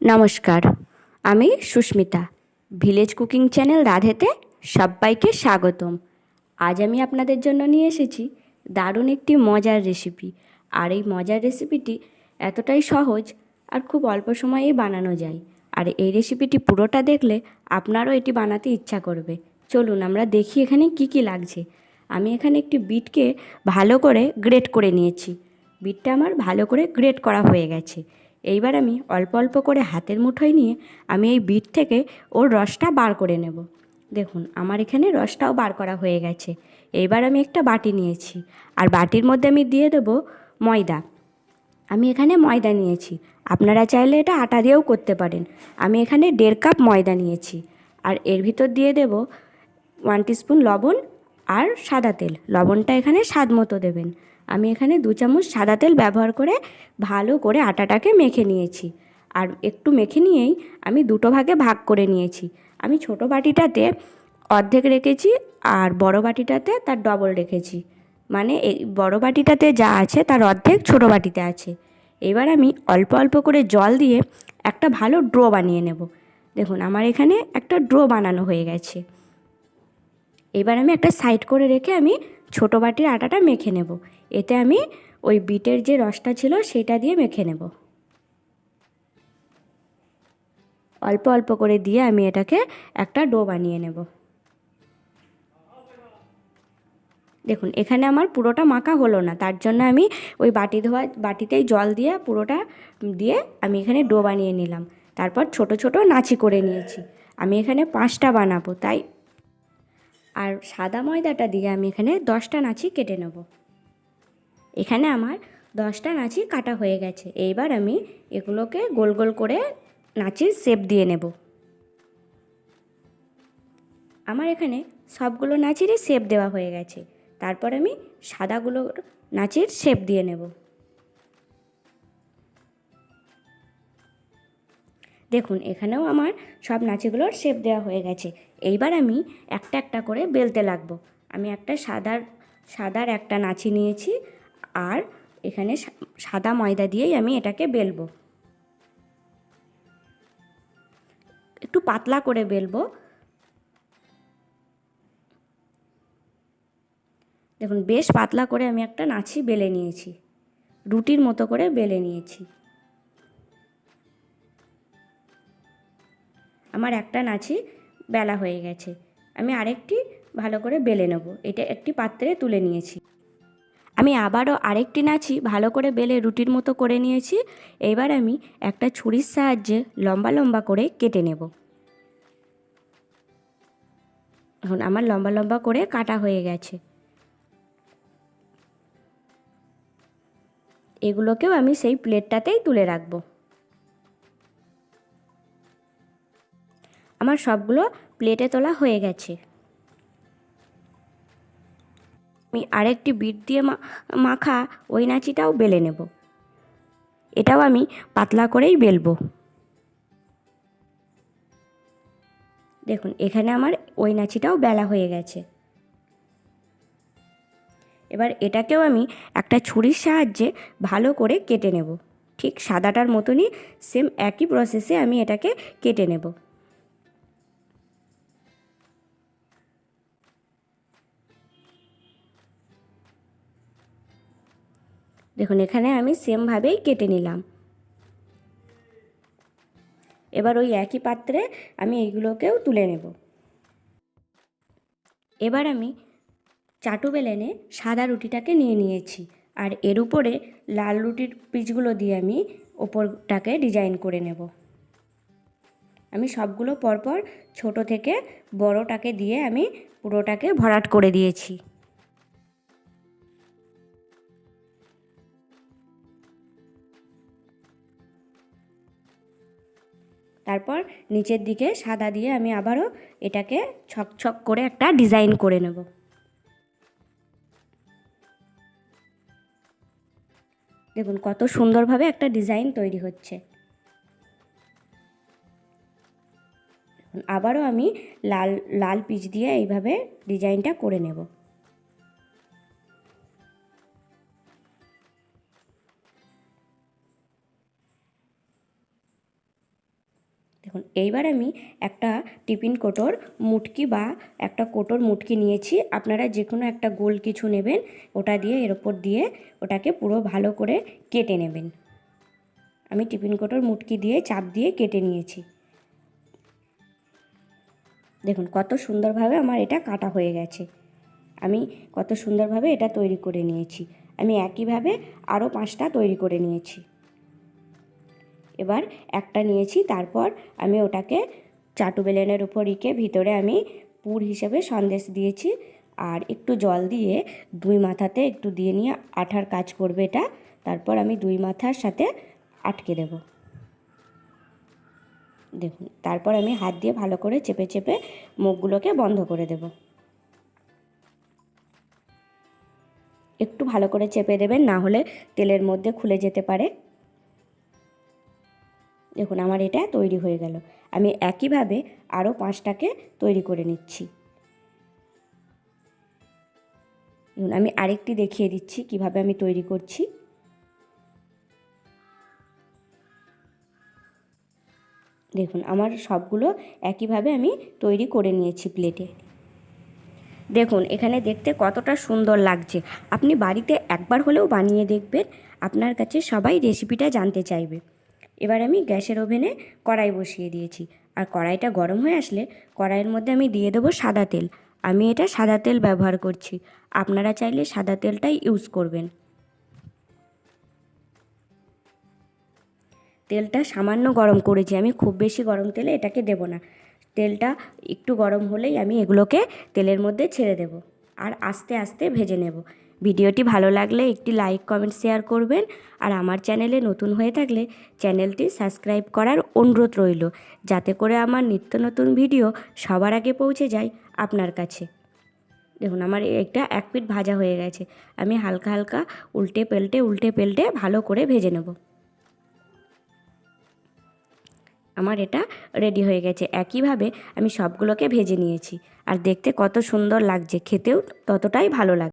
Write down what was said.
নমস্কার, আমি Susmita. Village cooking channel রাধেতে সবাইকে স্বাগতম। আজ আমি আপনাদের জন্য নিয়ে এসেছি দারুণ একটি মজার রেসিপি আর এই মজার রেসিপিটি এতটাই সহজ আর খুব অল্প সময়েই বানানো যায়। আর এই রেসিপিটি পুরোটা দেখলে আপনারও এটি বানাতে ইচ্ছা করবে। চলুন আমরা দেখি এখানে কি কি লাগছে। আমি এখানে একটি বিটকে ভালো করে গ্রেট করে নিয়েছি। বিটটা আমার ভালো করে গ্রেট করা হয়ে গেছে। এইবার আমি অল্প অল্প করে হাতের মুঠোয় নিয়ে আমি এই বিট থেকে ওর রসটা বার করে নেব। দেখুন, আমার এখানে রসটাও বার করা হয়ে গেছে। এইবার আমি একটা বাটি নিয়েছি। আর বাটির মধ্যে আমি দিয়ে দেবো ময়দা। আমি এখানে ময়দা নিয়েছি। আপনারা চাইলে এটা আটা দিয়েও করতে পারেন। আমি এখানে দেড় কাপ ময়দা নিয়েছি। আর এর ভিতর দিয়ে দেব ওয়ান টিস্পুন লবণ আর সাদা তেল। লবণটা এখানে স্বাদ মতো দেবেন। আমি এখানে দু চামচ সাদা তেল ব্যবহার করে ভালো করে আটাটাকে মেখে নিয়েছি। আর একটু মেখে নিয়েই আমি দুটো ভাগে ভাগ করে নিয়েছি। আমি ছোট বাটিটাতে অর্ধেক রেখেছি আর বড় বাটিটাতে তার ডবল রেখেছি। মানে এই বড় বাটিটাতে যা আছে তার অর্ধেক ছোট বাটিতে আছে। এবার আমি অল্প অল্প করে জল দিয়ে একটা ভালো ড্রো বানিয়ে নেব। দেখুন, আমার এখানে একটা ড্রো বানানো হয়ে গেছে। এবার আমি একটা সাইড করে রেখে আমি ছোটো বাটির আটাটা মেখে নেব। এতে আমি ওই বিটের যে রসটা ছিল সেটা দিয়ে মেখে নেব। অল্প অল্প করে দিয়ে আমি এটাকে একটা ডো বানিয়ে নেব। দেখুন, এখানে আমার পুরোটা মাখা হলো না। তার জন্য আমি ওই বাটি ধোয়া, বাটিতেই জল দিয়ে পুরোটা দিয়ে আমি এখানে ডো বানিয়ে নিলাম। তারপর ছোট ছোট নাচি করে নিয়েছি। আমি এখানে পাঁচটা বানাবো, তাই আর সাদা ময়দাটা দিয়ে আমি এখানে দশটা নাচি কেটে নেব। এখানে আমার দশটা নাচি কাটা হয়ে গেছে। এইবার আমি এগুলোকে গোল গোল করে নাচির শেপ দিয়ে নেব। আমার এখানে সবগুলো নাচিরই শেপ দেওয়া হয়ে গেছে। তারপর আমি সাদাগুলোর নাচির শেপ দিয়ে নেব। দেখুন, এখানেও আমার সব নাচিগুলোর শেপ দেওয়া হয়ে গেছে। এইবার আমি একটা একটা করে বেলতে লাগবো। আমি একটা সাদার সাদার একটা নাচি নিয়েছি আর এখানে সাদা ময়দা দিয়েই আমি এটাকে বেলবো। একটু পাতলা করে বেলবো। দেখুন, বেশ পাতলা করে আমি একটা নাচি বেলে নিয়েছি। রুটির মতো করে বেলে নিয়েছি। আমার একটা নাচি বেলা হয়ে গেছে। আমি আরেকটি ভালো করে বেলে নেব। এটা একটি পাত্রে তুলে নিয়েছি। আমি আবারও আরেকটি নাচি ভালো করে বেলে রুটির মতো করে নিয়েছি। এবার আমি একটা ছুরির সাহায্যে লম্বা লম্বা করে কেটে নেব। এখন আমার লম্বা লম্বা করে কাটা হয়ে গেছে। এগুলোকেও আমি সেই প্লেটটাতেই তুলে রাখব। আমার সবগুলো প্লেটে তোলা হয়ে গেছে। আমি আরেকটি বিট দিয়ে মাখা ওই নাচিটাও বেলে নেব। এটাও আমি পাতলা করেই বেলবো। দেখুন, এখানে আমার ওই নাচিটাও বেলা হয়ে গেছে। এবার এটাকেও আমি একটা ছুরির সাহায্যে ভালো করে কেটে নেব। ঠিক সাদাটার মতনই সেম একই প্রসেসে আমি এটাকে কেটে নেব। দেখুন, এখানে আমি সেমভাবেই কেটে নিলাম। এবার ওই একই পাত্রে আমি এইগুলোকেও তুলে নেব। এবার আমি চাটু বেলেনে সাদা রুটিটাকে নিয়ে নিয়েছি আর এর উপরে লাল রুটির পিচগুলো দিয়ে আমি ওপরটাকে ডিজাইন করে নেব। আমি সবগুলো পরপর ছোট থেকে বড়টাকে দিয়ে আমি পুরোটাকে ভরাট করে দিয়েছি। তারপর নিচের দিকে সাদা দিয়ে আমি আবারও এটাকে ছকছক করে একটা ডিজাইন করে নেব। দেখুন কত সুন্দরভাবে একটা ডিজাইন তৈরি হচ্ছে। আবারও আমি লাল লাল পিচ দিয়ে এইভাবে ডিজাইনটা করে নেব। দেখুন, এইবার আমি একটা টিফিন কোটোর মুটকি বা একটা কোটোর মুটকি নিয়েছি। আপনারা যে কোনো একটা গোল কিছু নেবেন, ওটা দিয়ে এর ওপর দিয়ে ওটাকে পুরো ভালো করে কেটে নেবেন। আমি টিফিন কোটোর মুটকি দিয়ে চাপ দিয়ে কেটে নিয়েছি। দেখুন, কত সুন্দরভাবে আমার এটা কাটা হয়ে গেছে। আমি কত সুন্দরভাবে এটা তৈরি করে নিয়েছি। আমি একইভাবে আরও পাঁচটা তৈরি করে নিয়েছি। এবার একটা নিয়েছি, তারপর আমি ওটাকে চাটু বেলেনের উপর রেখে ভিতরে আমি পুর হিসেবে সন্দেশ দিয়েছি। আর একটু জল দিয়ে দুই মাথাতে একটু দিয়ে নিয়ে আঠার কাজ করবে এটা, তারপর আমি দুই মাথার সাথে আটকে দেব। দেখুন, তারপর আমি হাত দিয়ে ভালো করে চেপে চেপে মুখগুলোকে বন্ধ করে দেব। একটু ভালো করে চেপে দেবেন, না হলে তেলের মধ্যে খুলে যেতে পারে। দেখুন আমার এটা তৈরি হয়ে গেল। আমি একইভাবে আরও পাঁচটাকে তৈরি করে নিচ্ছি। দেখুন, আমি আরেকটি দেখিয়ে দিচ্ছি কীভাবে আমি তৈরি করছি। দেখুন, আমার সবগুলো একইভাবে আমি তৈরি করে নিয়েছি প্লেটে। দেখুন, এখানে দেখতে কতটা সুন্দর লাগছে। আপনি বাড়িতে একবার হলেও বানিয়ে দেখবেন, আপনার কাছে সবাই রেসিপিটা জানতে চাইবে। এবার আমি গ্যাসের ওভেনে কড়াই বসিয়ে দিয়েছি। আর কড়াইটা গরম হয়ে আসলে কড়াইয়ের মধ্যে আমি দিয়ে দেবো সাদা তেল। আমি এটা সাদা তেল ব্যবহার করছি। আপনারা চাইলে সাদা তেলটাই ইউজ করবেন। তেলটা সামান্য গরম করেছি। আমি খুব বেশি গরম তেলে এটাকে দেব না। তেলটা একটু গরম হলেই আমি এগুলোকে তেলের মধ্যে ছেড়ে দেব। আর আস্তে আস্তে ভেজে নেব। ভিডিওটি ভালো লাগলে একটি লাইক, কমেন্ট, শেয়ার করবেন। আর আমার চ্যানেলে নতুন হয়ে থাকলে চ্যানেলটি সাবস্ক্রাইব করার অনুরোধ রইল, যাতে করে আমার নিত্য নতুন ভিডিও সবার আগে পৌঁছে যায় আপনার কাছে। দেখুন, আমার এটা এক পিঠ ভাজা হয়ে গেছে। আমি হালকা হালকা উল্টে পেল্টে উল্টে পেল্টে ভালো করে ভেজে নেব। আমার এটা রেডি হয়ে গেছে। একইভাবে আমি সবগুলোকে ভেজে নিয়েছি। আর দেখতে কত সুন্দর লাগছে। খেতেও ততটাই ভালো লাগে